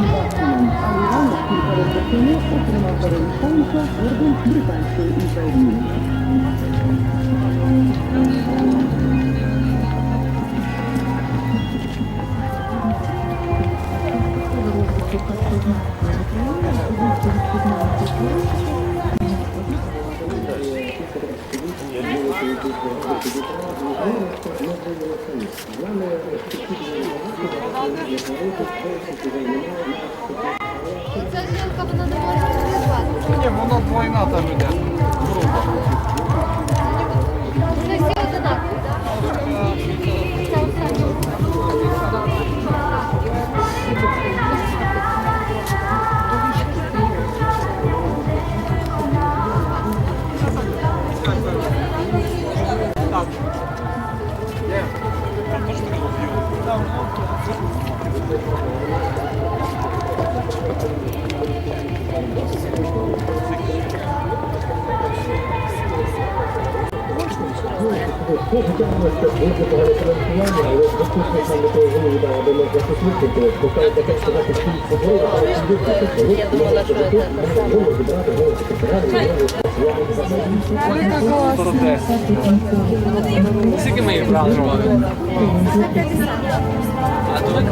Бахман Аліван Кіпередини отримав Беренстанка орден Британської імперії. Я Оця гілка вона доволі Ні, воно двойна там іде. Грубо. Я думала, що це Скільки ми їх брали? А то ви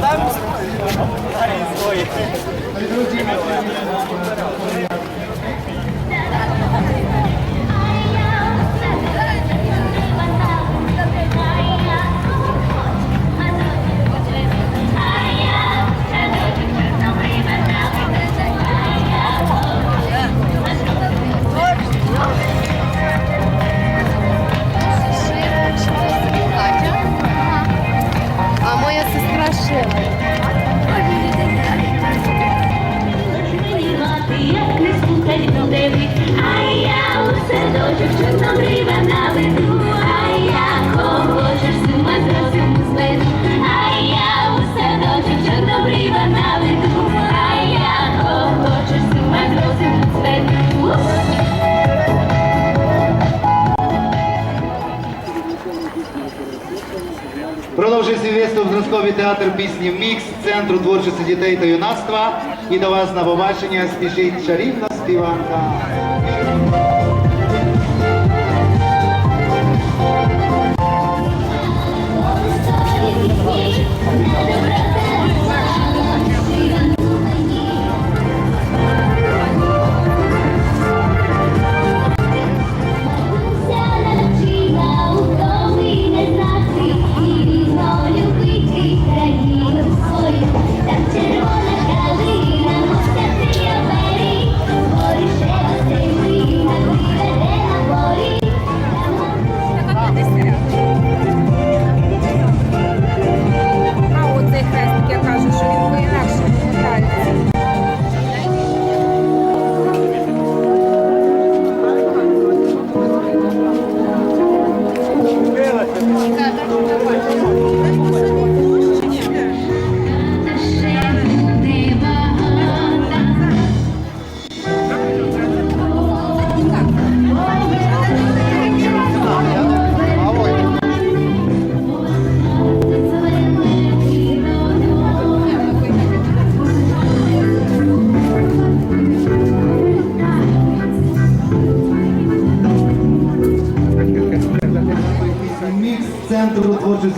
Там стоїть. Зразковий театр пісні Мікс, центру творчості дітей та юнацтва. І до вас на побачення спішить чарівна співанка.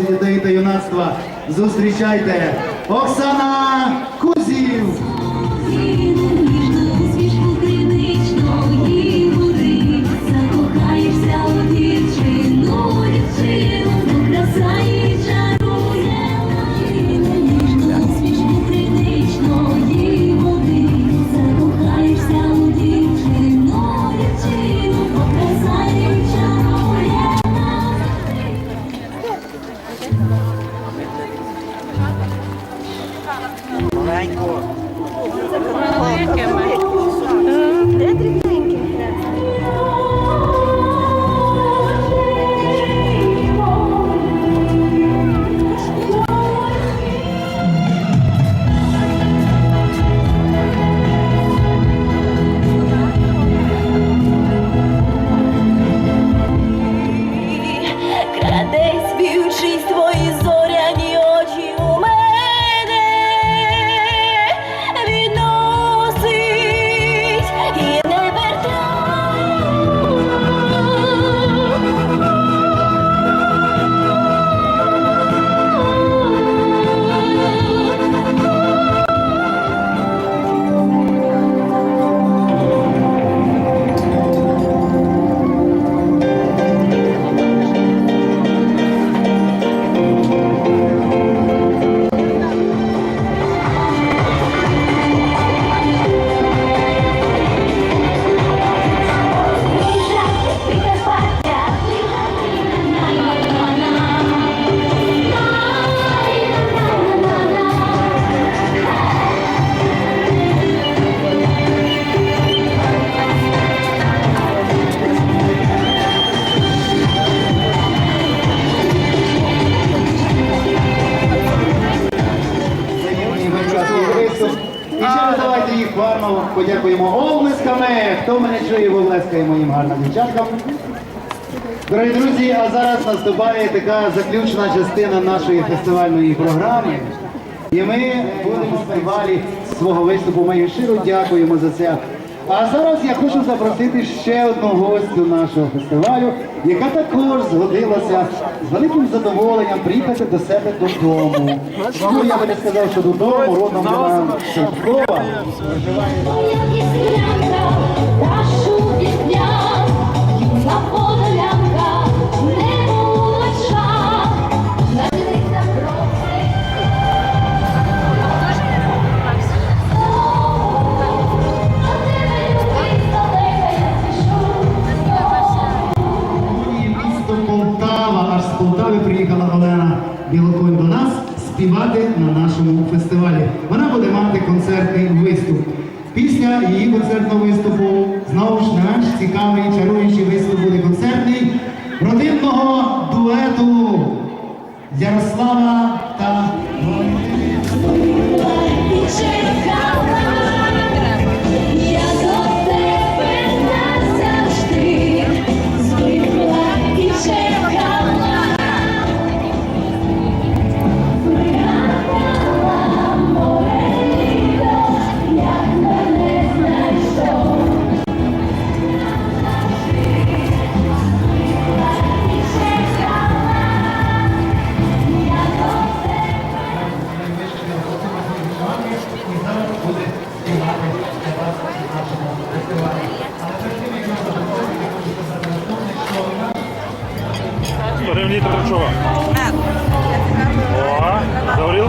дітей та юнацтва. Зустрічайте Оксана! Хто мене чує, облескаємо їм гарно дівчаткам. Дорогі друзі, а зараз наступає така заключна частина нашої фестивальної програми. І ми будемо фестивалі свого виступу. Ми їм щиро дякуємо за це. А зараз я хочу запросити ще одну гостю нашого фестивалю, яка також згодилася з великим задоволенням приїхати до себе додому. Ну, я би не сказав, що додому, родом вона з Білоконь до нас співати на нашому фестивалі. Вона буде мати концертний виступ. Після її концертного виступу знову ж наш цікавий чаруючий виступ буде концертний родинного дуету Ярослава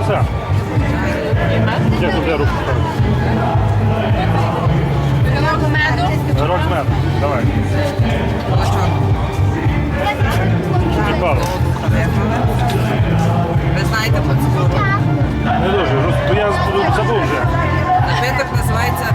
Все. Я тут руку. Рок меду. Давай. Ви знаєте процедуру? Не дуже. Я забув вже. Напиток називається